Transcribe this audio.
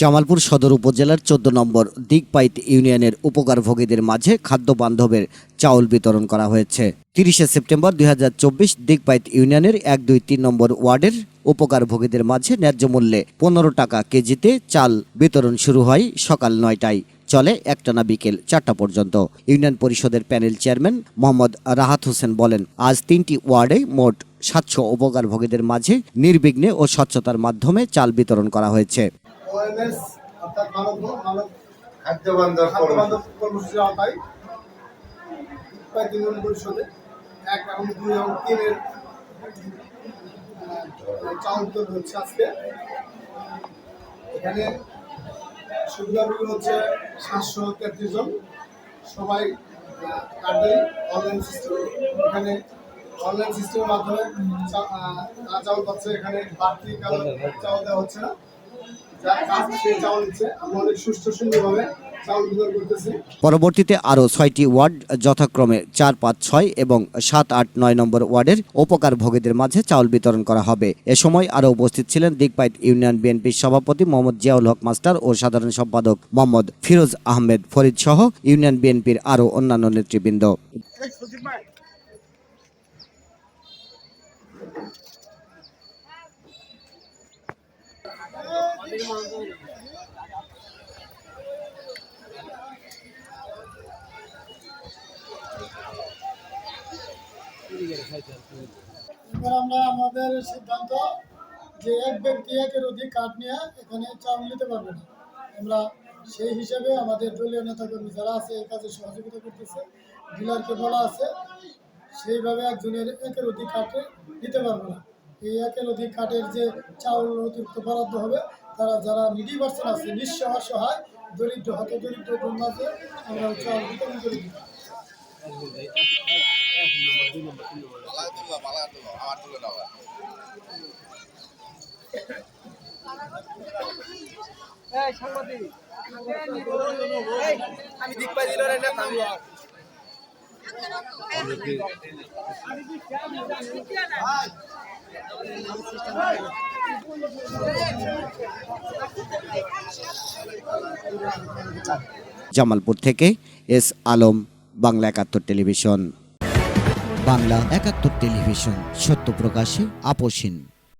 জামালপুর সদর উপজেলার চোদ্দ নম্বর দিগপাইত ইউনিয়নের উপকারভোগীদের মাঝে খাদ্য বান্ধবের চাউল বিতরণ করা হয়েছে। তিরিশে সেপ্টেম্বর দুই হাজার চব্বিশ দিগপাইত ইউনিয়নের এক দুই তিন নম্বর ওয়ার্ডের উপকারভোগীদের মাঝে ন্যায্য মূল্যে পনেরো টাকা কেজিতে চাল বিতরণ শুরু হয় সকাল নয়টায়। চলে একটানা বিকেল চারটা পর্যন্ত। ইউনিয়ন পরিষদের প্যানেল চেয়ারম্যান মোহাম্মদ রাহাত হোসেন বলেন, আজ তিনটি ওয়ার্ডে মোট সাতশো উপকারভোগীদের মাঝে নির্বিঘ্নে ও স্বচ্ছতার মাধ্যমে চাল বিতরণ করা হয়েছে। ওএমএস অর্থাৎ মানব মানব খাদ্য বান্ধব কর্মসূচির আওতায় তিন জন পরিষদে এক এবং দুই এবং তিনের চাউল হচ্ছে আজকে। এখানে সুবিধাগুলো হচ্ছে সাতশো তেত্রিশ জন। সবাই কার্ডে অনলাইন সিস্টেম এখানে অনলাইন সিস্টেমের মাধ্যমে আহ, চাউল পাচ্ছে এখানে বাড়তি কারও চাউল দেওয়া হচ্ছে না। পরবর্তীতে আরও ছয়টি ওয়ার্ড, যথাক্রমে চার, পাঁচ, ছয় এবং সাত, আট, নয় নম্বর ওয়ার্ডের উপকার ভোগীদের মাঝে চাউল বিতরণ করা হবে। এ সময় আরও উপস্থিত ছিলেন দিগপাইত ইউনিয়ন বিএনপির সভাপতি মোহাম্মদ জিয়াউল হক মাস্টার ও সাধারণ সম্পাদক মোহাম্মদ ফিরোজ আহমেদ ফরিদ সহ ইউনিয়ন বিএনপির আরও অন্যান্য নেতৃবৃন্দ। এবার আমরা আমাদের সিদ্ধান্ত যে এক ব্যক্তি একের অধিক কার্ড নিয়ে এখানে চাউল নিতে পারবে না। আমরা সেই হিসাবে আমাদের দলীয় নেতাকর্মী যারা আছে এই কাজে সহযোগিতা করতেছে, ডিলারকে বলা আছে, সেইভাবে একজনের একের অধিক কার্ডে নিতে পারবে না। এই একের অধিক কার্ডের যে চাউল অতিরিক্ত বরাদ্দ হবে তারা যারা নিডি পার্সন আছে নিঃস্ব সহায় দরিদ্র হত দরিদ্র মাঝে আমরা চাউল বিতরণ করে দিই জামালপুর থেকে এস আলম বাংলা একাত্তর টেলিভিশন। বাংলা একাত্তর টেলিভিশন সত্য প্রকাশে আপোষহীন